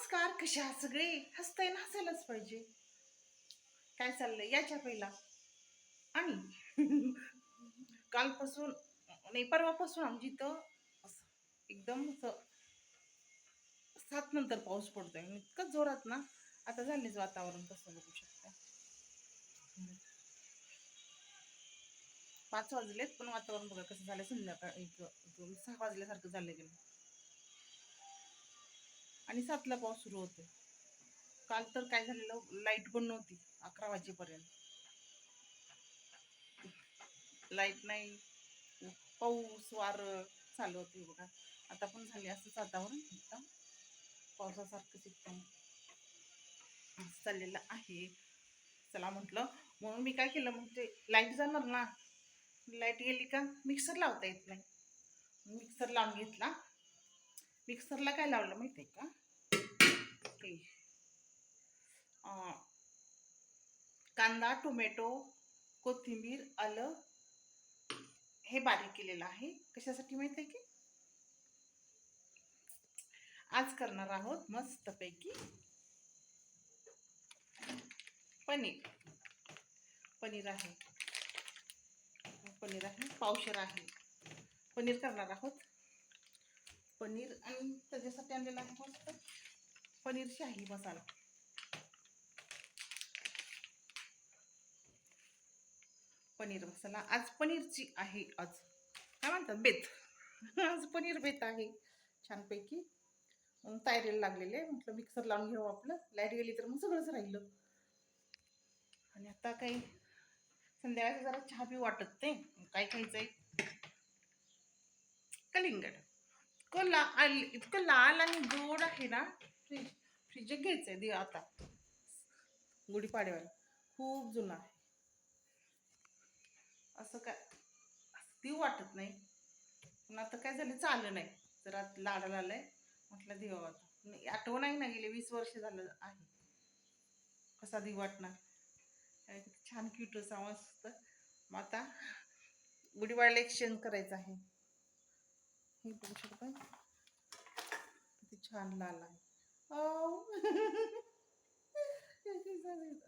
नमस्कार कशा आहात सगळे? हसताय ना हसायलाच पाहिजे. काय चाललंय? याच्या पहिला आणि? कालपासून नाही परवापासून आमची इथं एकदम असं सात नंतर पाऊस पडतोय. इतकंच इतकं जोरात ना आता झालेच वातावरण कसं बघू शकता. पाच वाजलेत पण वातावरण बघा कसं झालं संध्याकाळ एक सहा वाजल्यासारखं झालं गेलं आणि सातला पाऊस सुरू होतो काल तर काय झालेलं लाइट पण नव्हती अकरा वाजेपर्यंत. लाइट नाही पाऊस वार चालू होते बघा. आता पण झाले असंच वातावरण एकदम पावसासारखंच एकदम चाललेलं आहे. चला म्हटलं म्हणून मी काय केलं मग ते लाइट जाणार ना. लाइट गेली का मिक्सर लावता येत नाही. मिक्सर लावून घेतला. मिक्सरला काय लावलं माहिती आहे का? हे कांदा टोमॅटो कोथिंबीर आलं हे बारीक केलेलं आहे. कशासाठी माहीत आहे की? आज करणार आहोत मस्तपैकी पनीर. पनीर आहे. पनीर आहे पावशर आहे. पनीर करणार आहोत. पनीर आणि त्याच्यासाठी आणलेलं आहे मस्त. पनीर शाही मसाला. पनीर मसाला. आज पनीरची आहे आज. काय म्हणतात? बेत. आज पनीर बेत आहे. छानपैकी. तयारीला लागलेले म्हटलं मिक्सर लावून घेऊ आपलं. लाइट गेली तर मग सगळंच राहिलं. आणि आता काही संध्याकाळचं जरा चहा बी वाटत नाही. काय खायचं आहे कलिंगड. इतकं लाल इतकं लाल आणि गोड आहे ना. फ्रीज फ्रीज घ्यायचं आहे दे आता. गुढीपाडव्याला. खूप जुना आहे. असं काय असं देऊ वाटत नाही. पण आता काय झालं चाललं नाही. जरा लाडाला आलंय. म्हटलं देवा आता. आठवण आहे ना गेले वीस वर्ष झालं आहे. कसा देव वाटणार? छान क्यूट सामान असतं. मग आता गुढीपाडला एक्सचेंज करायचं आहे. हे बघू किती छान लाल आहे.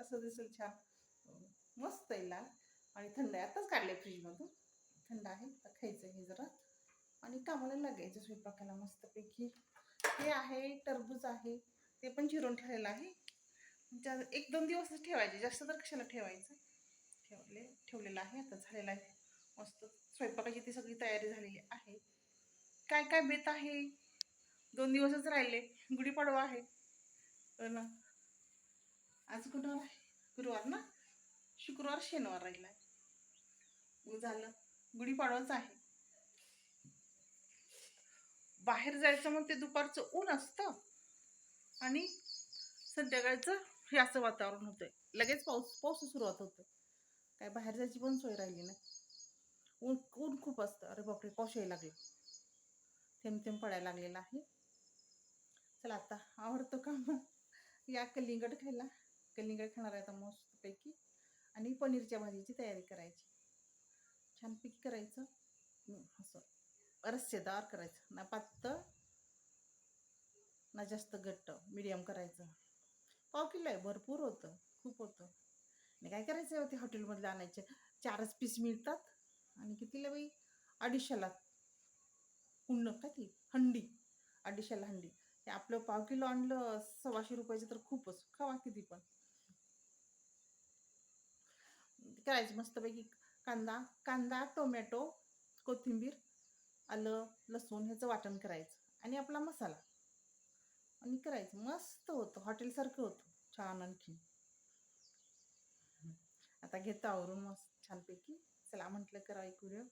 असं दिसेल छान. मस्त आहे लाल. आणि थंड आहे. आताच काढले फ्रीजमधून. थंड आहे. आता खायचं हे जरा. आणि कामाला लागायचं स्वयंपाकाला मस्तपैकी. हे आहे टरबूज आहे. ते पण चिरून ठेवलेलं आहे. ज्या एक दोन दिवसच ठेवायचे. जास्त तर कशाला ठेवायचं? ठेवले ठेवलेलं आहे. आता झालेलं आहे. मस्त. स्वयंपाकाची ती सगळी तयारी झालेली आहे. काय काय बेत आहे? दोन दिवसच राहिले. गुढीपाडवा आहे. हो ना. आज गुरुवार आहे. गुरुवार ना? शुक्रवार शनिवार राहिला आहे. झालं. गुढीपाडवाच आहे. बाहेर जायचं मग ते दुपारचं ऊन असतं. आणि संध्याकाळचं हे असं वातावरण होतंय. लगेच पाऊस पाऊस सुरुवात होतं काय बाहेर जायची पण सोय राहिली नाही. ऊन ऊन खूप असतं. अरे बापरे पाऊस यायला लागला. थेंब थेंब पडायला लागलेला आहे. चला आता आवडतो का मग या कलिंगड खायला. कलिंगड खाणार आहे आता मस्तपैकी. आणि पनीरच्या भाजीची तयारी करायची. छानपैकी करायचं. असं. रस्सेदार करायचं. ना पातळ ना जास्त घट्ट. मिडियम करायचं. पाव किलो आहे. भरपूर होतं. खूप होतं. आणि काय करायचं होते हॉटेलमधले आणायचे. चारच पीस मिळतात. आणि कितीला बाई? अडीचशेला. कुंड काय ती? हंडी. अडीचशेला हंडी. हे आपलं पाव किलो आणलं सव्वाशे रुपयाचे तर खूपच. खावा किती पण. करायचं मस्तपैकी कांदा कांदा टोमॅटो कोथिंबीर आलं लसूण ह्याचं वाटण करायचं आणि आपला मसाला. आणि करायचं. मस्त होतं. हॉटेलसारखं होतं. छान आणखी आता घेतो आवरून मस्त छानपैकी. चला म्हटलं करा एक व्हिडिओ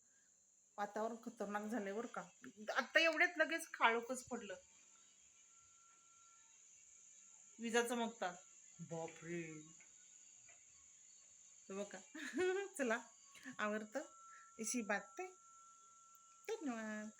वातावरण खतरनाक झालंय का. आता एवढ्यात लगेच खाळूकच पडलं. विजा चमकतात बापरे. बघा. चला. आवडतं? इशी बात धन्यवाद.